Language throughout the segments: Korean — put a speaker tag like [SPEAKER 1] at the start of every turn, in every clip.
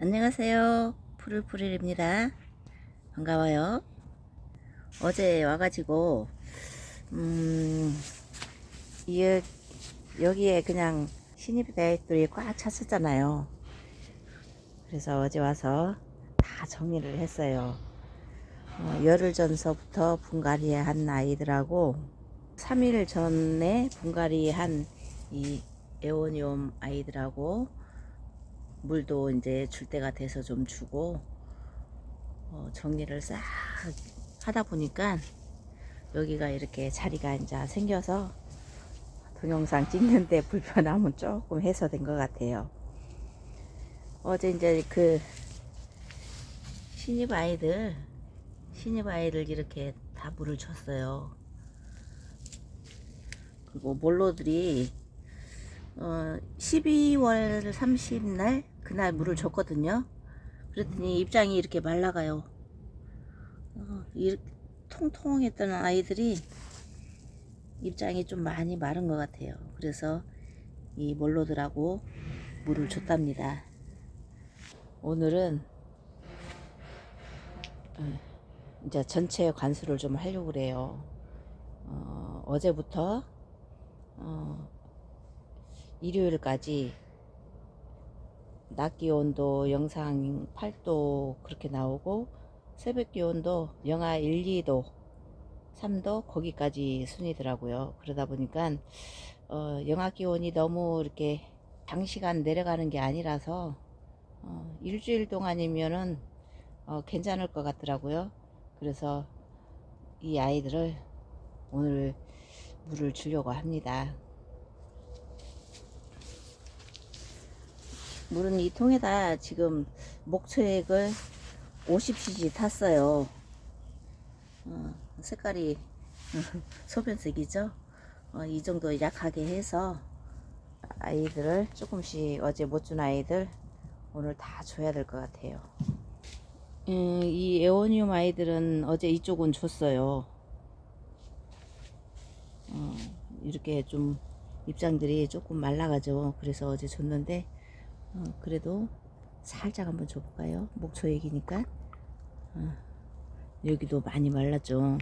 [SPEAKER 1] 안녕하세요. 푸르푸르입니다. 반가워요. 어제 와가지고, 음, 이, 여기에 그냥 신입 대학들이 꽉 찼었잖아요. 그래서 어제 와서 다 정리를 했어요. 어, 열흘 전서부터 분갈이 한 아이들하고 3일 전에 분갈이 한이 에오니움 아이들하고 물도 이제 줄 때가 돼서 좀 주고 어, 정리를 싹 하다 보니까 여기가 이렇게 자리가 이제 생겨서 동영상 찍는데 불편함은 조금 해소된 것 같아요. 어제 이제 그 신입 아이들 신입 아이들 이렇게 다 물을 줬어요. 그리고 몰로들이 어, 12월 30날 그날 물을 줬거든요. 그랬더니 입장이 이렇게 말라가요. 어, 이 통통했던 아이들이 입장이 좀 많이 마른 것 같아요. 그래서 이 몰로들하고 물을 줬답니다. 오늘은 어, 이제 전체 관수를 좀 하려고 그래요. 어, 어제부터 어, 일요일까지 낮 기온도 영상 8도 그렇게 나오고 새벽 기온도 영하 1, 2도 3도 거기까지 순이더라고요. 그러다 보니까 어, 영하 기온이 너무 이렇게 장시간 내려가는 게 아니라서 어, 일주일 동안이면은 어, 괜찮을 것 같더라고요. 그래서 이 아이들을 오늘 물을 주려고 합니다. 물은 이 통에다 지금 목초액을 50cc 탔어요. 어, 색깔이 소변색이죠. 어, 이 정도 약하게 해서 아이들을 조금씩 어제 못 준 아이들 오늘 다 줘야 될 것 같아요. 음, 이 에오니움 아이들은 어제 이쪽은 줬어요. 어, 이렇게 좀 입장들이 조금 말라가죠. 그래서 어제 줬는데 어, 그래도 살짝 한번 줘볼까요? 목초 얘기니까 어, 여기도 많이 말랐죠.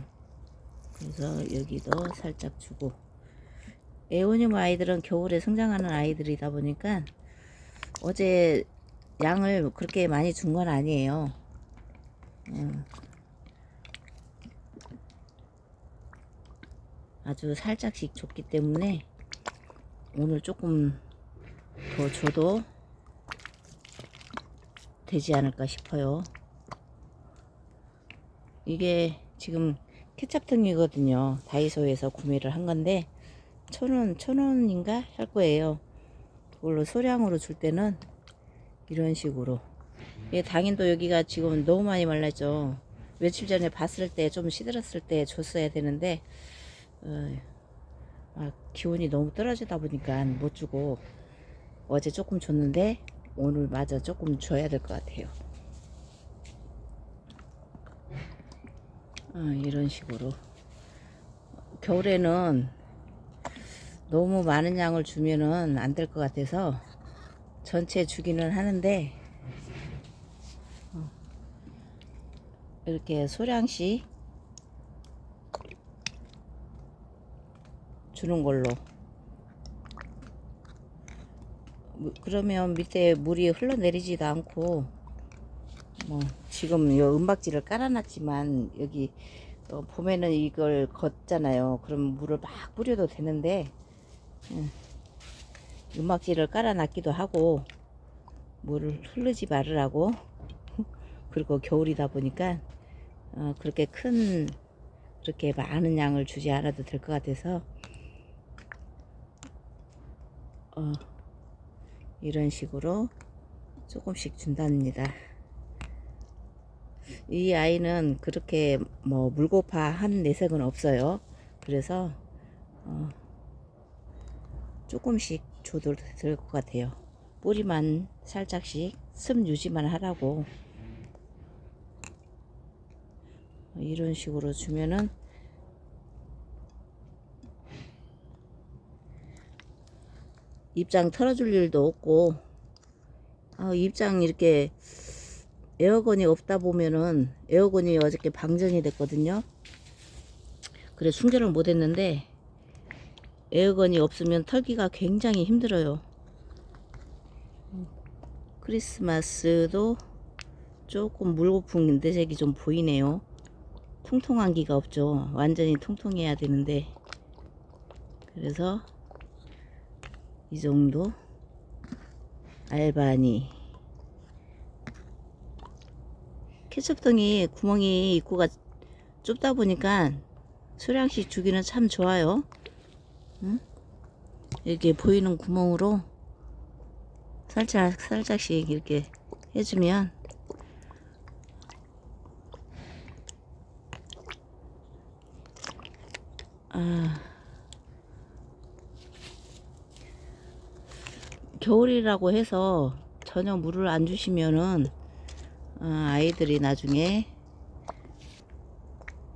[SPEAKER 1] 그래서 여기도 살짝 주고 에오니움 아이들은 겨울에 성장하는 아이들이다 보니까 어제 양을 그렇게 많이 준 건 아니에요. 음. 아주 살짝씩 줬기 때문에 오늘 조금 더 줘도 되지 않을까 싶어요. 이게 지금 케찹 등이거든요. 다이소에서 구매를 한 건데 천원 천원인가 할 거예요. 그걸로 소량으로 줄 때는 이런 식으로. 이 당인도 여기가 지금 너무 많이 말랐죠. 며칠 전에 봤을 때 좀 시들었을 때 줬어야 되는데 어, 아, 기온이 너무 떨어지다 보니까 못 주고 어제 조금 줬는데 오늘 마저 조금 줘야 될 것 같아요. 아, 이런 식으로 겨울에는 너무 많은 양을 주면은 안 될 것 같아서 전체 주기는 하는데 어, 이렇게 소량씩 주는 걸로 무- 그러면 밑에 물이 흘러내리지도 않고 뭐 지금 요 은박지를 깔아놨지만 여기 어, 봄에는 이걸 걷잖아요. 그럼 물을 막 뿌려도 되는데 음, 은박지를 깔아놨기도 하고 물을 흐르지 말으라고. 그리고 겨울이다 보니까 어, 그렇게 큰 그렇게 많은 양을 주지 않아도 될 것 같아서 어, 이런 식으로 조금씩 준답니다. 이 아이는 그렇게 뭐 물고파 한 내색은 없어요. 그래서 어, 조금씩 줘도 될 것 같아요. 뿌리만 살짝씩 습 유지만 하라고 이런 식으로 주면은 입장 털어줄 일도 없고 어, 입장 이렇게 에어건이 없다 보면은 에어건이 어저께 방전이 됐거든요. 그래 충전을 못 했는데 에어건이 없으면 털기가 굉장히 힘들어요. 크리스마스도 조금 물거품 내색이 좀 보이네요. 통통한 기가 없죠. 완전히 통통해야 되는데 그래서 이 정도 알바니 케첩통이 구멍이 입구가 좁다 보니까 소량씩 주기는 참 좋아요. 응? 이렇게 보이는 구멍으로 살짝 살짝씩 이렇게 해주면 아 겨울이라고 해서 전혀 물을 안 주시면은 아, 아이들이 나중에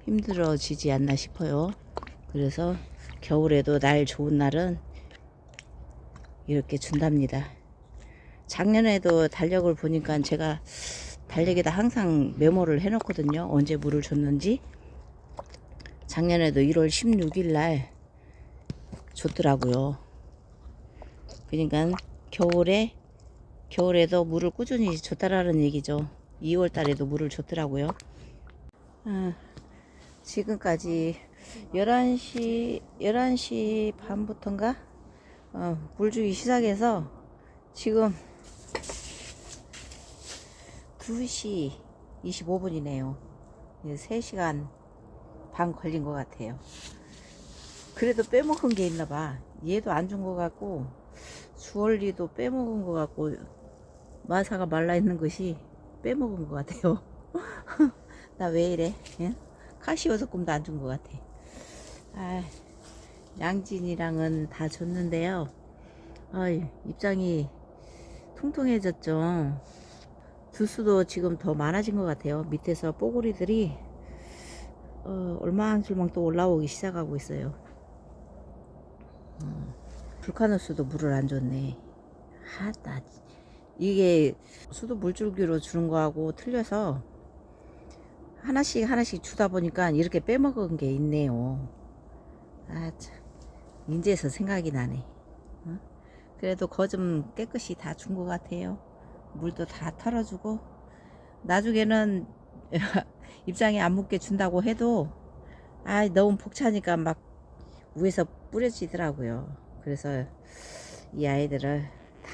[SPEAKER 1] 힘들어지지 않나 싶어요. 그래서 겨울에도 날 좋은 날은 이렇게 준답니다. 작년에도 달력을 보니까 제가 달력에다 항상 메모를 해놓거든요. 언제 물을 줬는지. 작년에도 1월 16일 날 줬더라고요. 그러니까 겨울에 겨울에도 물을 꾸준히 줬다라는 얘기죠. 2월 달에도 물을 줬더라고요. 아, 지금까지 11시 11시 반부터인가 어, 물 주기 시작해서 지금 2시 25분이네요. 3시간 반 걸린 것 같아요. 그래도 빼먹은 게 있나 봐. 얘도 안 준 것 같고 주얼리도 빼먹은 것 같고 마사가 말라 있는 것이 빼먹은 것 같아요. 나 왜 이래? 예? 카시오 소금도 안 준 것 같아. 아, 양진이랑은 다 줬는데요. 아, 입장이 통통해졌죠. 두수도 지금 더 많아진 것 같아요. 밑에서 뽀글이들이 어, 얼마한줄만 또 올라오기 시작하고 있어요. 음, 불카누스도 물을 안 줬네. 하다. 이게 수도 물줄기로 주는 거하고 틀려서 하나씩 하나씩 주다 보니까 이렇게 빼먹은 게 있네요. 아, 참. 인제서 생각이 나네. 어? 그래도 거 좀 깨끗이 다 준 것 같아요. 물도 다 털어주고 나중에는 입장에 안 묻게 준다고 해도 아 너무 벅차니까 막 위에서 뿌려지더라고요. 그래서 이 아이들을 다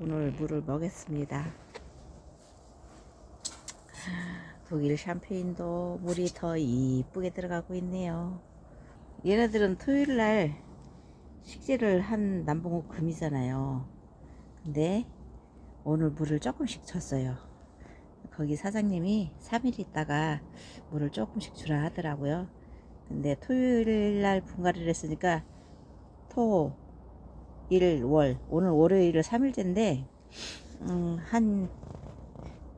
[SPEAKER 1] 오늘 물을 먹였습니다. 독일 샴페인도 물이 더 이쁘게 들어가고 있네요. 얘네들은 토요일 날 식재를 한 남봉호 금이잖아요. 근데 오늘 물을 조금씩 줬어요. 거기 사장님이 3일 있다가 물을 조금씩 주라 하더라고요. 근데 토요일 날 분갈이를 했으니까 토, 일, 월 오늘 월요일을 3일째인데 음, 한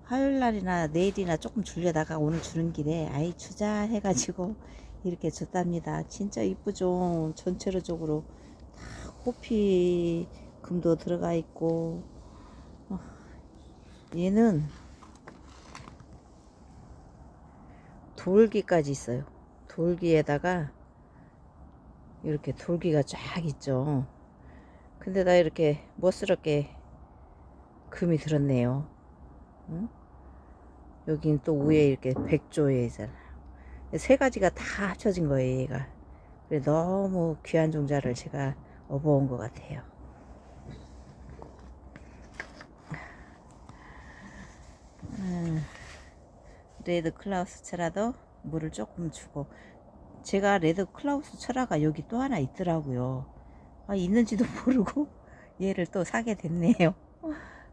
[SPEAKER 1] 화요일 날이나 내일이나 조금 줄려다가 오늘 주는 길에 아이 주자 해가지고 이렇게 줬답니다. 진짜 이쁘죠. 전체로 적으로 다 호피 금도 들어가 있고 어, 얘는 돌기까지 있어요. 돌기에다가 이렇게 돌기가 쫙 있죠. 근데 나 이렇게 멋스럽게 금이 들었네요. 응? 여긴 또 위에 이렇게 백조예잖아. 세 가지가 다 합쳐진 거예요, 얘가. 그래 너무 귀한 종자를 제가 업어온 것 같아요. 음, 레드 클라우스 철화도 물을 조금 주고 제가 레드 클라우스 철화가 여기 또 하나 있더라고요. 아, 있는지도 모르고 얘를 또 사게 됐네요.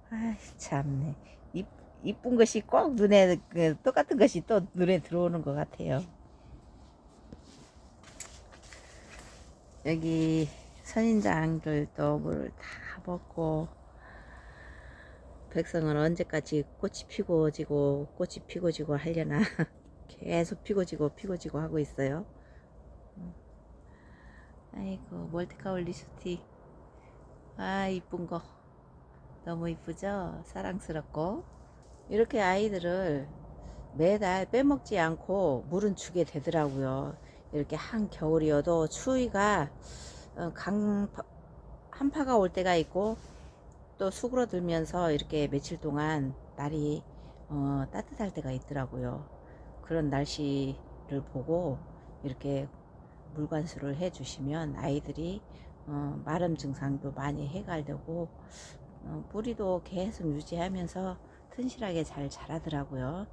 [SPEAKER 1] 아 참네. 이, 이쁜 것이 꼭 눈에 그, 똑같은 것이 또 눈에 들어오는 것 같아요. 여기 선인장들도 물을 다 먹고 백성은 언제까지 꽃이 피고 지고 꽃이 피고 지고 하려나 계속 피고 지고 피고 지고 하고 있어요. 아이고 멀티카울 리스티 아 이쁜 거 너무 이쁘죠? 사랑스럽고 이렇게 아이들을 매달 빼먹지 않고 물은 주게 되더라고요. 이렇게 한 겨울이어도 추위가 어, 강 한파가 올 때가 있고 또 수그러들면서 이렇게 며칠 동안 날이 어, 따뜻할 때가 있더라고요. 그런 날씨를 보고 이렇게 물관수를 해 주시면 아이들이 어, 마름 증상도 많이 해갈되고 어, 뿌리도 계속 유지하면서 튼실하게 잘 자라더라고요.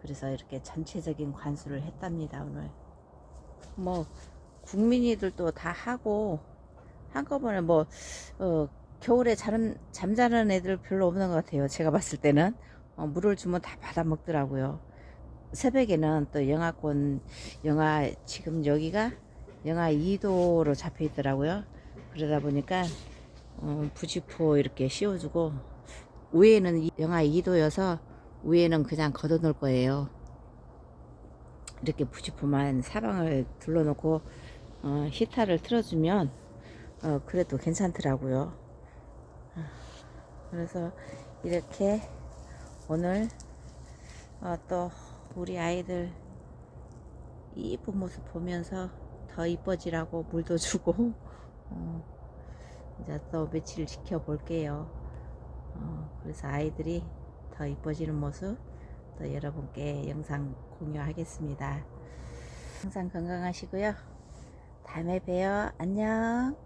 [SPEAKER 1] 그래서 이렇게 전체적인 관수를 했답니다 오늘. 뭐 국민이들도 다 하고 한꺼번에 뭐 어, 겨울에 잠, 잠자는 애들 별로 없는 것 같아요. 제가 봤을 때는 어, 물을 주면 다 받아 먹더라고요. 새벽에는 또 영하권 영하 지금 여기가 영하 2도로 잡혀 있더라고요. 그러다 보니까 어, 부직포 이렇게 씌워주고 위에는 이- 영하 2도여서 위에는 그냥 걷어놓을 거예요. 이렇게 부직포만 사방을 둘러놓고 어, 히타를 틀어주면 어, 그래도 괜찮더라고요. 아, 그래서 이렇게 오늘 어, 또 우리 아이들 이쁜 모습 보면서 더 이뻐지라고 물도 주고 어, 이제 또 며칠 지켜볼게요. 어, 그래서 아이들이 더 이뻐지는 모습 또 여러분께 영상 공유하겠습니다. 항상 건강하시고요. 다음에 봬요. 안녕.